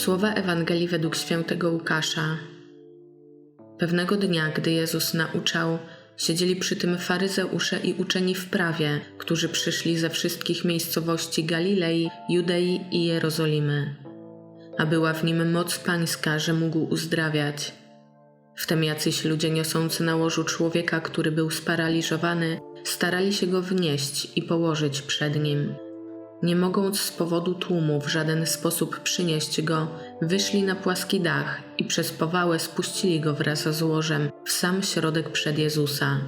Słowa Ewangelii według świętego Łukasza. Pewnego dnia, gdy Jezus nauczał, siedzieli przy tym faryzeusze i uczeni w prawie, którzy przyszli ze wszystkich miejscowości Galilei, Judei i Jerozolimy. A była w nim moc pańska, że mógł uzdrawiać. Wtem jacyś ludzie niosący na łożu człowieka, który był sparaliżowany, starali się go wnieść i położyć przed nim. Nie mogąc z powodu tłumu w żaden sposób przynieść go, wyszli na płaski dach i przez powałę spuścili go wraz z łożem w sam środek przed Jezusa.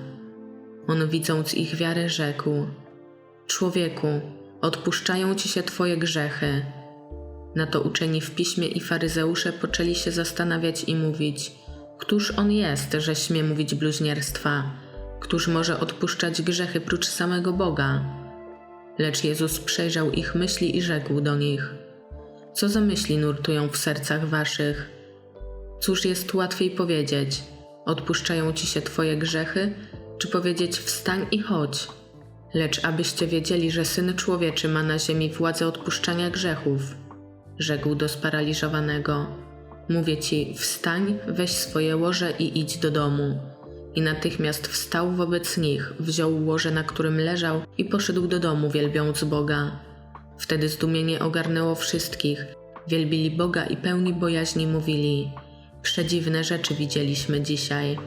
On widząc ich wiarę rzekł: Człowieku, odpuszczają ci się twoje grzechy. Na to uczeni w piśmie i faryzeusze poczęli się zastanawiać i mówić: Któż on jest, że śmie mówić bluźnierstwa? Któż może odpuszczać grzechy prócz samego Boga? Lecz Jezus przejrzał ich myśli i rzekł do nich: Co za myśli nurtują w sercach waszych? Cóż jest łatwiej powiedzieć: Odpuszczają ci się twoje grzechy, czy powiedzieć: Wstań i chodź? Lecz abyście wiedzieli, że syn człowieczy ma na ziemi władzę odpuszczania grzechów, rzekł do sparaliżowanego: Mówię ci, wstań, weź swoje łoże i idź do domu. I natychmiast wstał wobec nich, wziął łoże, na którym leżał i poszedł do domu, wielbiąc Boga. Wtedy zdumienie ogarnęło wszystkich. Wielbili Boga i pełni bojaźni mówili: Przedziwne rzeczy widzieliśmy dzisiaj.